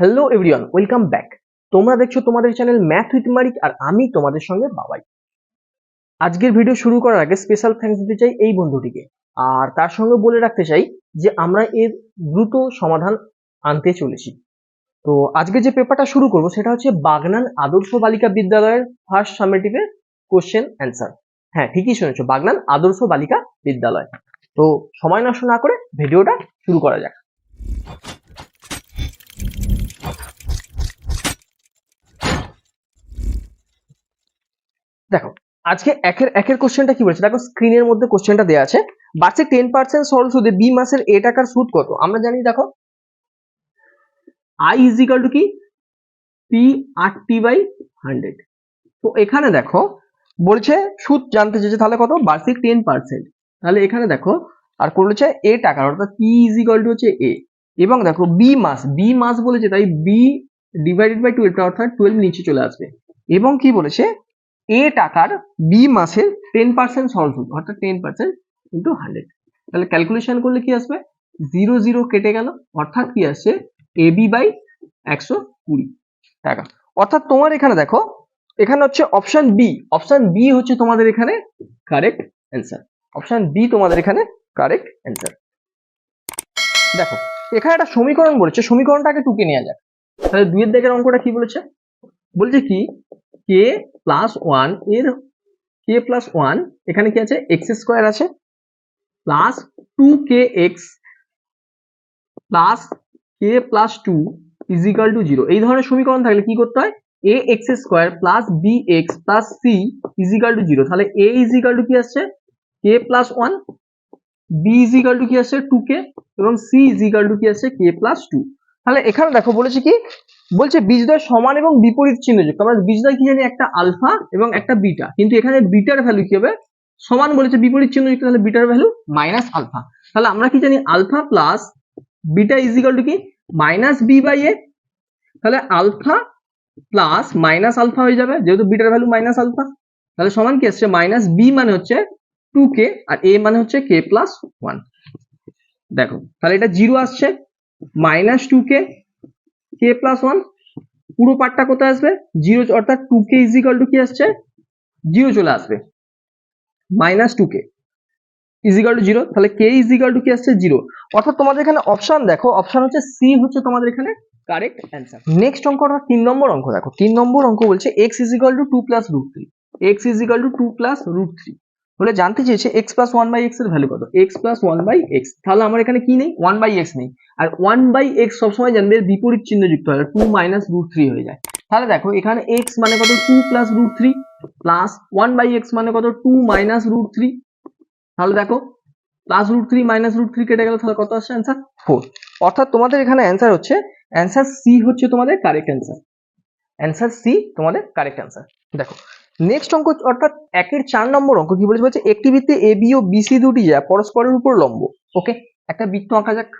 Hello everyone welcome back তোমরা দেখছ তোমাদের চ্যানেল ম্যাথ উইথ মারিক আর আমি তোমাদের সঙ্গে বাবাই। আজকের ভিডিও শুরু করার আগে স্পেশাল থ্যাঙ্কস দিতে চাই এই বন্ধুটিকে। আর তার সঙ্গে বলে রাখতে চাই যে আমরা এর দ্রুত সমাধান আনতে চলেছি। তো আজকে যে পেপারটা শুরু করব সেটা হচ্ছে বাগনান আদর্শ বালিকা বিদ্যালয়ের ফার্স্ট সামেটিভের কোশ্চেন অ্যান্সার হ্যাঁ ঠিকই শুনেছো, বাগনান আদর্শ বালিকা বিদ্যালয়। তো সময় নষ্ট না করে ভিডিওটা শুরু করা যাক। দেখো, আজকে একের একের কোশ্চেনটা কি বলেছে? দেখো স্ক্রিনের মধ্যে কোশ্চেনটা দেওয়া আছে। বার্ষিক টেন পার্সেন্ট সরল সুদে বি মাসের এ টাকার সুদ কত? আমরা জানি, দেখো আই ইজ ইকাল টু কি? P R T by hundred তো এখানে দেখো, বলছে সুদ জানতে চেয়েছে, তাহলে কত? বার্ষিক টেন পার্সেন্ট তাহলে এখানে দেখো, আর করেছে এ টাকার, অর্থাৎ পি ইজ ইকাল টু হচ্ছে এ এবং দেখো বি মাস বি মাস বলেছে, তাই বি ডিভাইডেড বাই টুয়েলভ অর্থাৎ টুয়েলভ নিচে চলে আসবে। এবং কি বলেছে? এ টাকার বি মাসের টেন পার্সেন্ট সরল সুদ অর্থাৎ টেন পার্সেন্ট ইন্টু হান্ড্রেড তাহলে ক্যালকুলেশন করলে কি আসবে? জিরো জিরো কেটে গেল, অর্থাৎ কি আসছে? এ বি বাই একশো কুড়ি টাকা। অর্থাৎ তোমার এখানে দেখো, এখানে হচ্ছে অপশন বি অপশন বি হচ্ছে তোমাদের এখানে কারেক্ট অ্যান্সার অপশন বি তোমাদের এখানে কারেক্ট অ্যান্সার দেখো, এখানে একটা সমীকরণ বলেছে, সমীকরণটাকে টুকে নেওয়া যাক। তাহলে দুইয়ের দিকের অঙ্কটা কি বলেছে? বলছে কি কে প্লাস ওয়ানের কে প্লাস ওয়ান এখানে কি আছে? এক্স স্কোয়ার আছে। Plus two K X plus K plus two is equal to zero এই ধরনের সমীকরণ থাকলে কি করতে হয়? A X square plus B X plus C is equal to zero তাহলে এ ইজিক্যাল টু কি আসছে? K plus one B is equal to কি আসছে? টু কে এবং সি ইজিক্যাল টু কি আসছে? কে প্লাস টু তাহলে এখানে দেখো বলেছে কি? বলছে বীজদ্বয় সমান এবং বিপরীত চিহ্নযুক্ত আমরা বীজদ্বয় কি জানি? একটা আলফা এবং একটা বিটা। কিন্তু এখানে বিটার ভ্যালু কি হবে? সমান বলেছে বিপরীত চিহ্নযুক্ত তাহলে বিটার ভ্যালু মাইনাস আলফা তাহলে আমরা কি জানি? Alpha plus beta is equal to কি? মাইনাস বি বাই এ তাহলে আলফা প্লাস মাইনাস আলফা হয়ে যাবে, যেহেতু বিটার ভ্যালু মাইনাস আলফা তাহলে সমান কি আসছে? মাইনাস বি মানে হচ্ছে টু কে আর এ মানে হচ্ছে কে প্লাস ওয়ান দেখো, তাহলে এটা জিরো আসছে। Minus two K K plus one পুরো পার্টটা কোথায় আসবে? জিরো, অর্থাৎ টু কে ইজিক্যাল টু কি আসছে? জিরো চলে আসবে। Minus two K is equal to zero তাহলে কে ইজিক্যাল টু কি আসছে? জিরো। অর্থাৎ তোমাদের এখানে অপশন দেখো অপশন হচ্ছে সি হচ্ছে তোমাদের এখানে কারেক্ট অ্যান্সার নেক্সট অঙ্কটা তিন নম্বর অঙ্ক দেখো। তিন নম্বর অঙ্ক বলছে X is equal to two plus root three X is equal to two plus root three বলে জানতে চেয়েছে এক্স প্লাস ওয়ান বাই এক্সের ভ্যালু কত? X plus one by X তাহলে আমার এখানে কি নেই? ওয়ান বাই এক্স নেই। আর ওয়ান বাই এক্স সবসময় জানবে বিপরীত চিহ্ন যুক্ত হয় টু মাইনাস রুট থ্রি হয়ে যায়। তাহলে দেখো, এখানে এক্স মানে কত? Two plus root three plus one by X মানে কত? টু মাইনাস রুট থ্রি তাহলে দেখো plus root three minus root three কেটে গেল, তাহলে কত আসছে অ্যান্সার ফোর অর্থাৎ তোমাদের এখানে অ্যান্সার হচ্ছে অ্যান্সার সি হচ্ছে তোমাদের কারেক্ট অ্যান্সার অ্যান্সার সি তোমাদের কারেক্ট অ্যান্সার দেখো নেক্সট অঙ্ক অর্থাৎ একের চার নম্বর অঙ্ক কি বলেছে? বলছে একটি বৃত্তে এ বি ও বিসি দুটি যা পরস্পরের উপর লম্ব। ওকে একটা বৃত্ত আঁকা যাক।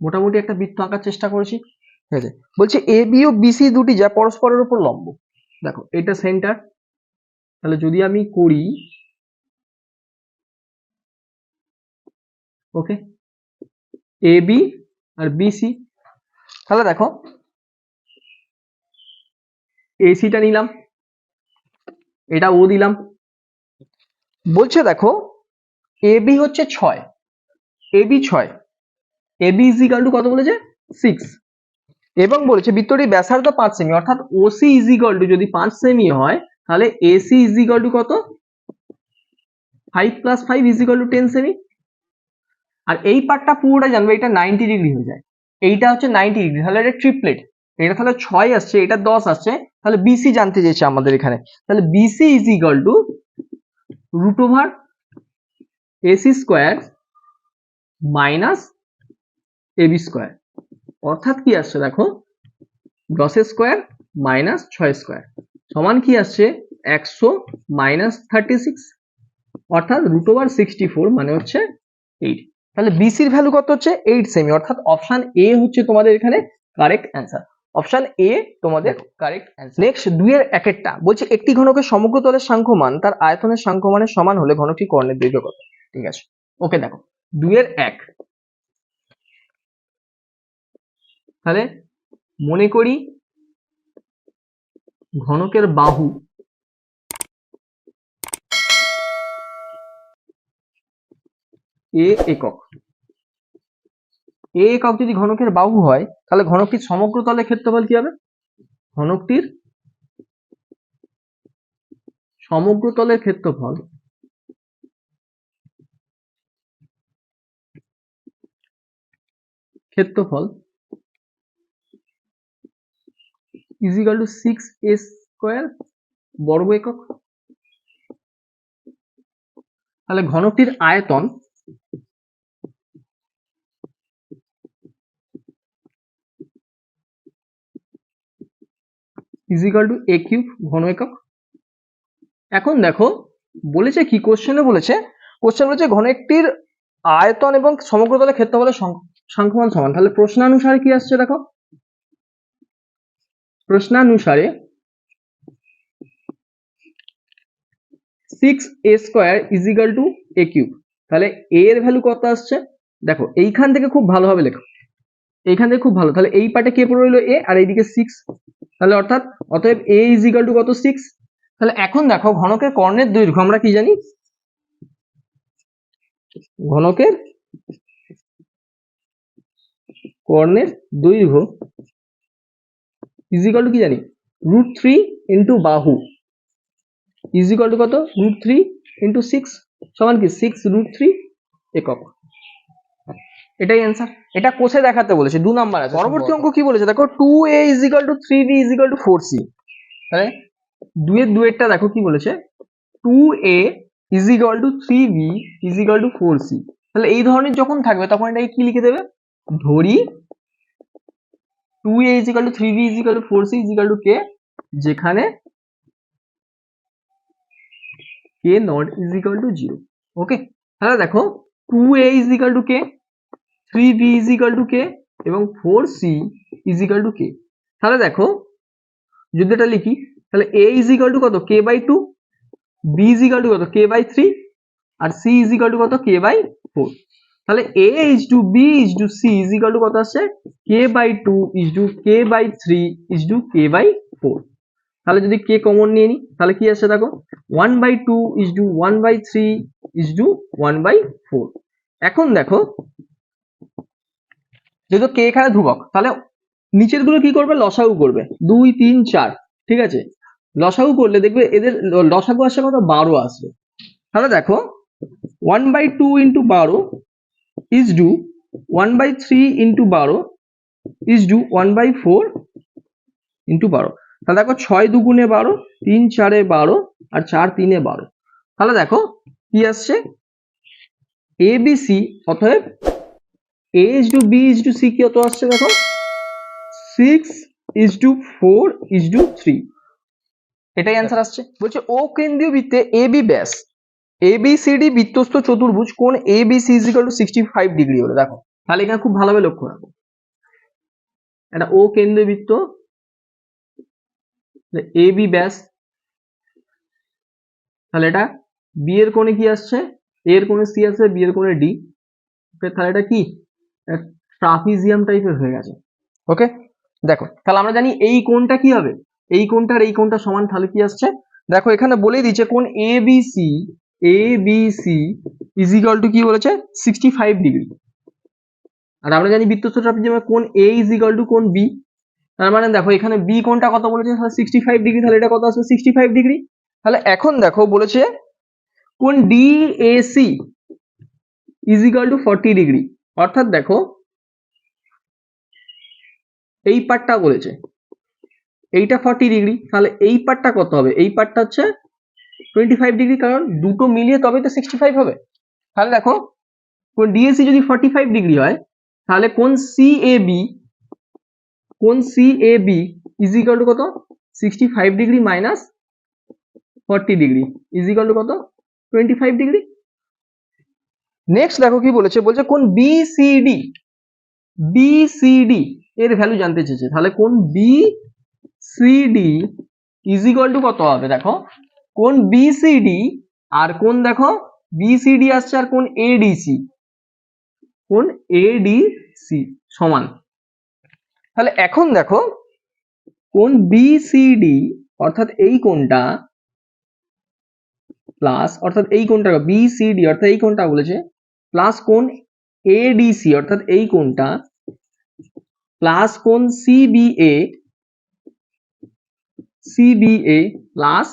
মোটামুটি একটা বৃত্ত আঁকার চেষ্টা করেছি। ঠিক আছে? বলছে এ বি ও বিসি দুটি যা পরস্পরের উপর লম্ব। দেখো, এটা সেন্টার তাহলে যদি আমি করি ওকে এ বি আর বিসি তাহলে দেখো এসিটা নিলাম। এটা ও দিলাম। বলছে দেখো এ বি হচ্ছে ছয়। এ বি ছয়। এ বি ইজিক্যাল টু কত বলেছে? সিক্স এবং বলেছে, বৃত্তটি ব্যাসার্ধ পাঁচ সেমি, অর্থাৎ ওসি ইজিক্যাল টু যদি পাঁচ সেমি হয়, তাহলে এসি ইজিক্যাল টু কত? Five plus five is equal to ten cm. আর এই পার্টটা পুরোটা জানবে, এটা নাইনটি ডিগ্রি হয়ে যায়। এইটা হচ্ছে নাইনটি ডিগ্রি তাহলে এটা ট্রিপলেট এটা তাহলে ছয় আসছে, এটা দশ আসছে, তাহলে বিসি জানতে চেয়েছে আমাদের এখানে। তাহলে BC is equal to root over AC square minus AB square অর্থাৎ কি আসছে দেখো? দশ স্কোয়ার মাইনাস ছয় স্কোয়ার সমান কি আসছে? একশো মাইনাস থার্টি সিক্স অর্থাৎ রুট ওভার সিক্সটি ফোর মানে হচ্ছে এইট তাহলে বিসির ভ্যালু কত হচ্ছে? এইট সেমি অর্থাৎ অপশন এ হচ্ছে তোমাদের এখানে কারেক্ট অ্যান্সার অপশন এ তোমাদের কারেক্ট নেক্সট দুইয়ের একেরটা বলছে একটি ঘনকের সমগ্র তলের সাংখ্যমান তার আয়তনের সাংখ্যমানের সমান হলে ঘনকটি কর্ণের দৈর্ঘ্য কত ঠিক আছে? ওকে দেখো দুইয়ের এক। তাহলে মনে করি ঘনকের বাহু এ একক। এ একক যদি ঘনকের বাহু হয়, তাহলে ঘনকটির সমগ্র তলের ক্ষেত্রফল কি হবে? ঘনকটির সমগ্র তলের ক্ষেত্রফল ক্ষেত্রফল is equal to six S square বর্গ একক। তাহলে ঘনকটির আয়তন ইজিক্যাল টু এ কিউব ঘন একক। এখন দেখো, বলেছে কি কোশ্চেনে বলেছে? কোশ্চেন বলেছে ঘনকটির আয়তন এবং সমগ্র তলের ক্ষেত্রফলের সংখ্যমান সমান। তাহলে প্রশ্নানুসারে কি আসছে দেখো? প্রশ্নানুসারে six A square is equal to A cube তাহলে এ এর ভ্যালু কত আসছে? দেখো, এইখান থেকে খুব ভালোভাবে লেখো। এইখান থেকে খুব ভালো। তাহলে এই পার্টে কে পড়ে রইল? এ আর এইদিকে সিক্স তাহলে অর্থাৎ অতএব এ ইজিক্যাল টু কত? সিক্স তাহলে এখন দেখো ঘনকের কর্ণের দৈর্ঘ্য, আমরা কি জানি? ঘনকের কর্ণের দৈর্ঘ্য ইজিক্যাল টু কি জানি? রুট থ্রি ইন্টু বাহু। ইজিক্যাল টু কত? রুট থ্রি ইন্টু সিক্স সমান কি? সিক্স রুট থ্রি একক। এটাই অ্যান্সার এটা কোষে দেখাতে বলেছে? দু নাম্বার আছে পরবর্তী অঙ্ক কি বলেছে? দেখো two A is equal to three B is equal to four C তাহলে দুয়ের দুয়েরটা দেখো কি বলেছে? Two A is is equal to three B is equal to four C তাহলে এই ধরনের যখন থাকবে তখন এটাকে কি লিখে দেবে? ধরি two A is equal to three B is equal to four C is equal to K যেখানে K not is equal to zero okay তাহলে দেখো two A is equal to K three B is equal to K এবং four C is equal to K তাহলে দেখো, যদি এটা লিখি, তাহলে এ ইজিক্যাল টু কত? K by two B is equal to কত? কে বাই থ্রি আর সি ইজিক্যাল টু কত? কে বাই ফোর তাহলে A is to B is to C is equal to কত আসছে? K by two is to K by three is to K by four তাহলে যদি কে common নিয়ে নিই, তাহলে কি আসছে দেখো? One by two is to one by three is to one by four এখন দেখো যেহেতু কে এখানে ধ্রুবক, তাহলে নিচেরগুলো কি করবে? লসাগু করবে। দুই, তিন, চার, ঠিক আছে? লসাগু করলে দেখবে এদের লসাগু আসছে কত বারো আসবে। তাহলে দেখো ওয়ান বাই টু ইন্টু বারো is to one by three into বারো is to one by four into বারো। তাহলে দেখো, ছয় দুগুণে বারো, তিন চারে বারো, আর চার তিনে বারো। তাহলে দেখো, কি আসছে? এ বি সি অতএব A is to B is to C কি কত আসছে দেখো? Six is to four is to three এটাই অ্যান্সার আসছে। বলছে ও কেন্দ্রীয় বৃত্তে এ বি ব্যাস। এ বি সি ডি বৃত্তস্থ চতুর্ভুজ কোণ A B C is equal to sixty five degree হলো দেখো। তাহলে এখানে খুব ভালোভাবে লক্ষ্য রাখো। এটা ও কেন্দ্রীয় বৃত্ত এ বি ব্যাস। তাহলে এটা বি এর কোণে কি আসছে? এর কোণে সি আসছে বি এর কোণে ডি তাহলে এটা কি? ট্রাপিজিয়াম টাইপের হয়ে গেছে। ওকে দেখো, তাহলে আমরা জানি এই কোণটা কি হবে? এই কোণটার এই কোণটা সমান তাহলে কি আসছে? দেখো, এখানে বলেই দিচ্ছে কোন A B C A B C is equal to কি বলেছে? সিক্সটি ফাইভ ডিগ্রি আর আমরা জানি বৃত্তস্থ ট্রাপিজিয়ামে কোন এ ইজিক্যাল টু কোন বি তার মানে দেখো, এখানে বি কোনটা কত বলেছে? তাহলে সিক্সটি ফাইভ ডিগ্রি তাহলে এটা কত আসবে? সিক্সটি ফাইভ ডিগ্রি তাহলে এখন দেখো, বলেছে কোন D A C is equal to forty degree অর্থাৎ দেখো, এই পার্টটা বলেছে, এইটা ফর্টি ডিগ্রি তাহলে এই পার্টটা কত হবে? এই পার্টটা হচ্ছে টোয়েন্টি ফাইভ ডিগ্রি কারণ দুটো মিলিয়ে তবে তো সিক্সটি ফাইভ হবে। তাহলে দেখো, কোন ডিএসি যদি ফর্টি ফাইভ ডিগ্রি হয়, তাহলে কোন সি এ বি কোন C A B is equal to কত? Sixty five degree minus forty degree is equal to কত? টোয়েন্টি ফাইভ ডিগ্রি নেক্সট দেখো কি বলেছে, বলছে কোন বিসিডি বিসিডি এর ভ্যালু জানতে চেয়েছে। তাহলে কোন বিসিডি ইজ ইকুয়াল টু কত হবে দেখো? কোন বিসিডি আর কোন দেখো? বিসিডি আসছে আর কোন এডিসি কোন এডিসি সমান। তাহলে এখন দেখো, কোন বিসিডি অর্থাৎ এই কোনটা প্লাস অর্থাৎ এই কোনটা বিসিডি অর্থাৎ এই কোনটা বলেছে প্লাস কোন এডিসি অর্থাৎ এই কোনটা প্লাস কোন সিবিএ সিবিএ প্লাস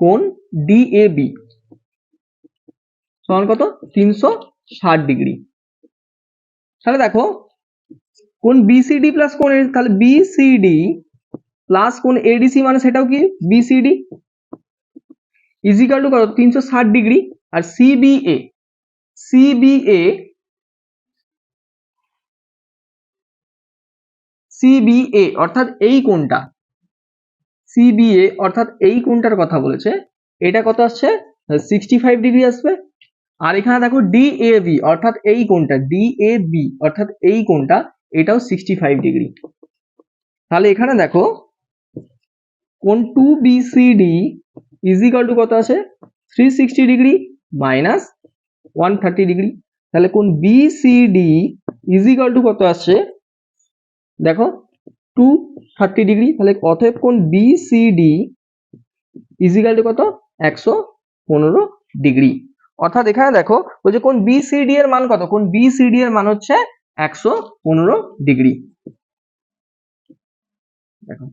কোন ডিএবি সমান কত? তিনশো ষাট ডিগ্রি। তাহলে দেখো কোন বিসিডি প্লাস কোন তাহলে বিসিডি প্লাস কোন এডিসি মানে সেটাও কি? বিসিডি ইজিক্যাল টু কত? তিনশো ষাট ডিগ্রি। আর সিবিএ সিবিএ সিবিএ অর্থাৎ এই কোনটা সিবিএ অর্থাৎ এই কোনটার কথা বলেছে, এটা কত আসছে? সিক্সটি ফাইভ ডিগ্রি আসবে। আর এখানে দেখো ডিএবি অর্থাৎ এই কোনটা ডিএবি অর্থাৎ এই কোনটা এটাও সিক্সটি ফাইভ ডিগ্রি তাহলে এখানে দেখো কোন টু বিসিডি ইজিক্যাল টু কত আছে three sixty degree minus one thirty degree তাহলে কোন বিসিডি ইজিক্যাল টু কত আসছে? দেখো টু থার্টি ডিগ্রি তাহলে অতএব কোন বিসিডি ইজিক্যাল টু কত? একশো পনেরো ডিগ্রি অর্থাৎ এখানে দেখো বলছে কোন বিসিডি এর মান কত? কোন বিসিডি এর মান হচ্ছে একশো পনেরো ডিগ্রি দেখো।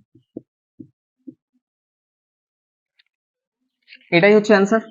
এটাই হচ্ছে অ্যান্সার